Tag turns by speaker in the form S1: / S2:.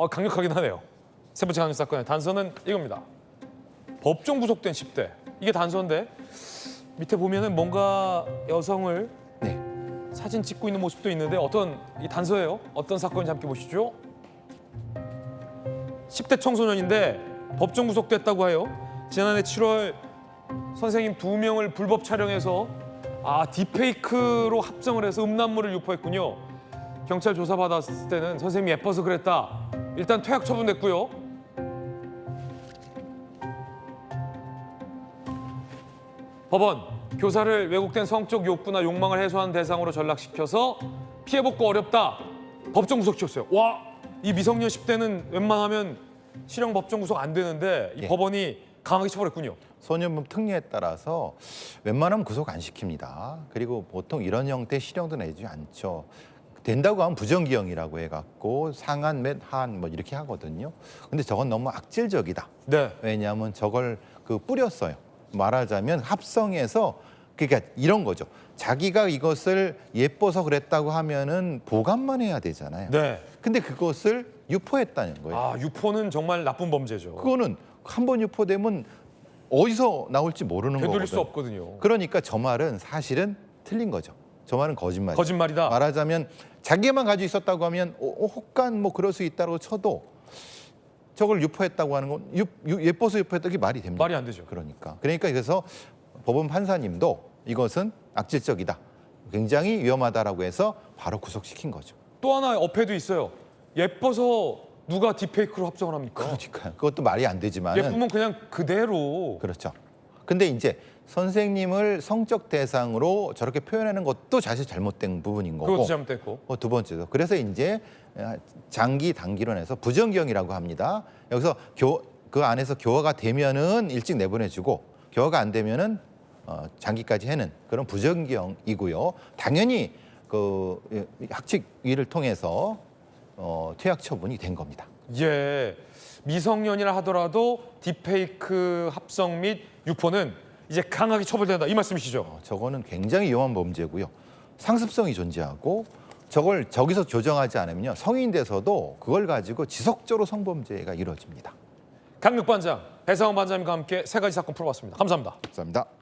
S1: 어, 강력하긴 하네요. 세 번째 강력 사건의 단서는 이겁니다. 법정 구속된 10대. 이게 단서인데 밑에 보면은 뭔가 여성을
S2: 네.
S1: 사진 찍고 있는 모습도 있는데 어떤 이 단서예요? 어떤 사건인지 함께 보시죠. 10대 청소년인데 법정 구속됐다고 해요. 지난해 7월 선생님 두 명을 불법 촬영해서 아 딥페이크로 합성을 해서 음란물을 유포했군요. 경찰 조사 받았을 때는 선생님이 예뻐서 그랬다. 일단 퇴학 처분됐고요. 법원 교사를 왜곡된 성적 욕구나 욕망을 해소하는 대상으로 전락시켜서 피해 복구 어렵다. 법정 구속시켰어요. 와, 이 미성년 10대는 웬만하면 실형 법정 구속 안 되는데 이
S2: 예.
S1: 법원이 강하게 처벌했군요.
S2: 소년범 특례에 따라서 웬만하면 구속 안 시킵니다. 그리고 보통 이런 형태 실형도 내지 않죠. 된다고 하면 부정기형이라고 해갖고 상한 몇한뭐 이렇게 하거든요. 근데 저건 너무 악질적이다.
S1: 네.
S2: 왜냐하면 저걸 그 뿌렸어요. 말하자면 합성해서 그러니까 이런 거죠. 자기가 이것을 예뻐서 그랬다고 하면은 보관만 해야 되잖아요.
S1: 네.
S2: 근데 그것을 유포했다는 거예요.
S1: 아, 유포는 정말 나쁜 범죄죠.
S2: 그거는 한 번 유포되면 어디서 나올지 모르는
S1: 되돌릴
S2: 거거든요.
S1: 수 없거든요.
S2: 그러니까 저 말은 사실은 틀린 거죠. 저 말은 거짓말이에요.
S1: 거짓말이다.
S2: 말하자면 자기만 가지고 있었다고 하면 어, 어, 혹간 뭐 그럴 수 있다고 쳐도 저걸 유포했다고 하는 건 유, 유- 예뻐서 유포했다는 게 말이 됩니다.
S1: 말이 안 되죠.
S2: 그러니까 그러니까 그래서 법원 판사님도 이것은 악질적이다. 굉장히 위험하다라고 해서 바로 구속시킨 거죠.
S1: 또 하나 어폐도 있어요. 예뻐서 누가 딥페이크로 합성을 합니까?
S2: 그러니까 그것도 말이 안 되지만은
S1: 예쁘면 그냥 그대로
S2: 그렇죠. 근데 이제 선생님을 성적 대상으로 저렇게 표현하는 것도 사실 잘못된 부분인 거고.
S1: 그것도 잘못됐고.
S2: 어, 두 번째도. 그래서 이제 장기 단기론에서 부정기형이라고 합니다. 여기서 교, 그 안에서 교화가 되면은 일찍 내보내주고 교화가 안 되면은 어, 장기까지 해는 그런 부정기형이고요. 당연히 그 예, 학칙위를 통해서 어, 퇴학 처분이 된 겁니다.
S1: 예. 미성년이라 하더라도 딥페이크 합성 및 유포는 이제 강하게 처벌된다 이 말씀이시죠?
S2: 어, 저거는 굉장히 위험한 범죄고요. 상습성이 존재하고 저걸 저기서 조정하지 않으면요 성인 돼서도 그걸 가지고 지속적으로 성범죄가 이루어집니다.
S1: 강력 반장, 배상원 반장님과 함께 세 가지 사건 풀어봤습니다. 감사합니다.
S2: 감사합니다.